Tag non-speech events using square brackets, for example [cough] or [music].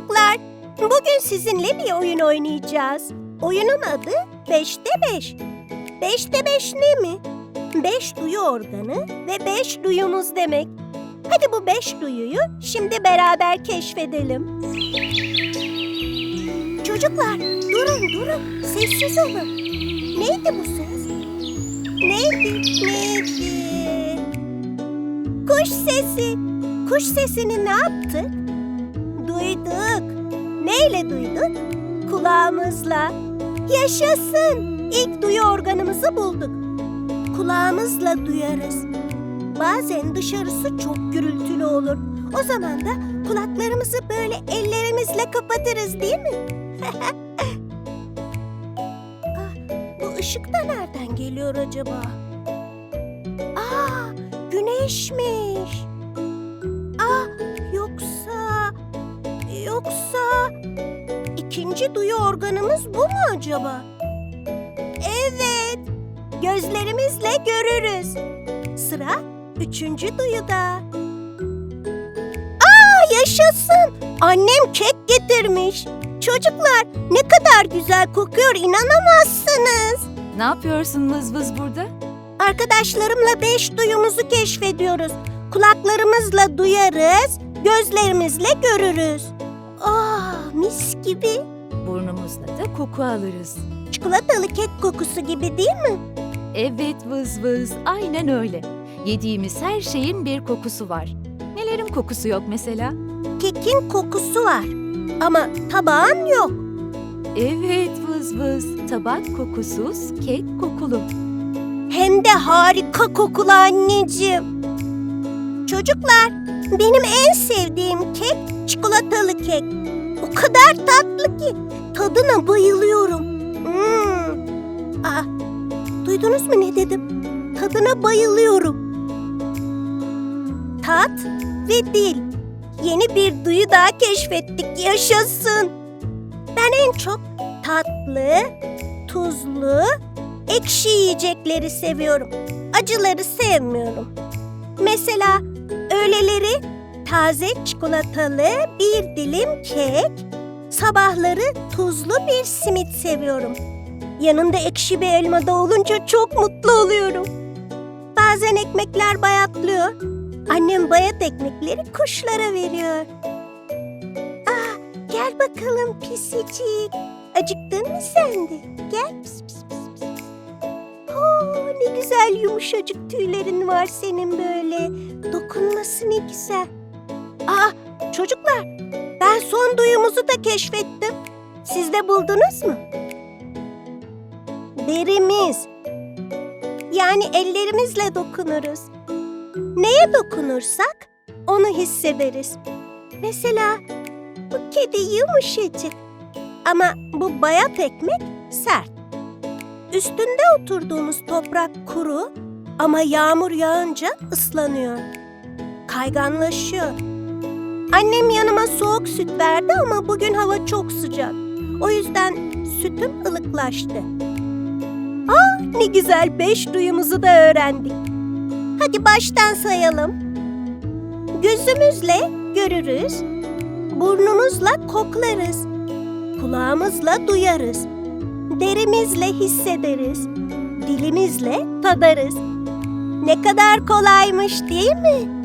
Çocuklar, bugün sizinle bir oyun oynayacağız. Oyunun adı Beşte Beş. Beşte Beş ne mi? Beş duyu organı ve beş duyumuz demek. Hadi bu beş duyuyu şimdi beraber keşfedelim. Çocuklar, durun durun, sessiz olun. Neydi bu ses? Neydi, neydi? Kuş sesi. Kuş sesini ne yaptık? Neyle duyduk? Kulağımızla. Yaşasın. İlk duyu organımızı bulduk. Kulağımızla duyarız. Bazen dışarısı çok gürültülü olur. O zaman da kulaklarımızı böyle ellerimizle kapatırız değil mi? [laughs] ah, bu ışık da nereden geliyor acaba? Aa, güneşmiş. İkinci duyu organımız bu mu acaba? Evet. Gözlerimizle görürüz. Sıra üçüncü duyuda. Aa yaşasın. Annem kek getirmiş. Çocuklar ne kadar güzel kokuyor inanamazsınız. Ne yapıyorsun vız vız burada? Arkadaşlarımla beş duyumuzu keşfediyoruz. Kulaklarımızla duyarız, gözlerimizle görürüz. Aa, mis gibi. Burnumuzla da koku alırız. Çikolatalı kek kokusu gibi değil mi? Evet vız vız, aynen öyle. Yediğimiz her şeyin bir kokusu var. Nelerin kokusu yok mesela? Kekin kokusu var. Ama tabağın yok. Evet vız vız, tabak kokusuz, kek kokulu. Hem de harika kokulu anneciğim. Çocuklar, benim en sevdiğim kek çikolatalı kek. O kadar tatlı ki tadına bayılıyorum. Hmm. Aa, duydunuz mu ne dedim? Tadına bayılıyorum. Tat ve dil. Yeni bir duyu daha keşfettik. Yaşasın. Ben en çok tatlı, tuzlu, ekşi yiyecekleri seviyorum. Acıları sevmiyorum. Mesela öğleleri taze çikolatalı bir dilim kek, sabahları tuzlu bir simit seviyorum. Yanında ekşi bir elma da olunca çok mutlu oluyorum. Bazen ekmekler bayatlıyor. Annem bayat ekmekleri kuşlara veriyor. Ah, gel bakalım pisicik. Acıktın mı sen de? Gel. Pis, pis, pis, pis. Oo, ne güzel yumuşacık tüylerin var senin böyle. Dokunması ne güzel. Aa, çocuklar, ben son duyumuzu da keşfettim. Siz de buldunuz mu? Derimiz. Yani ellerimizle dokunuruz. Neye dokunursak onu hissederiz. Mesela bu kedi yumuşacık. Ama bu bayat ekmek sert. Üstünde oturduğumuz toprak kuru ama yağmur yağınca ıslanıyor. Kayganlaşıyor. Annem yanıma soğuk süt verdi ama bugün hava çok sıcak. O yüzden sütüm ılıklaştı. Aa, ne güzel beş duyumuzu da öğrendik. Hadi baştan sayalım. Gözümüzle görürüz, burnumuzla koklarız, kulağımızla duyarız, derimizle hissederiz, dilimizle tadarız. Ne kadar kolaymış değil mi?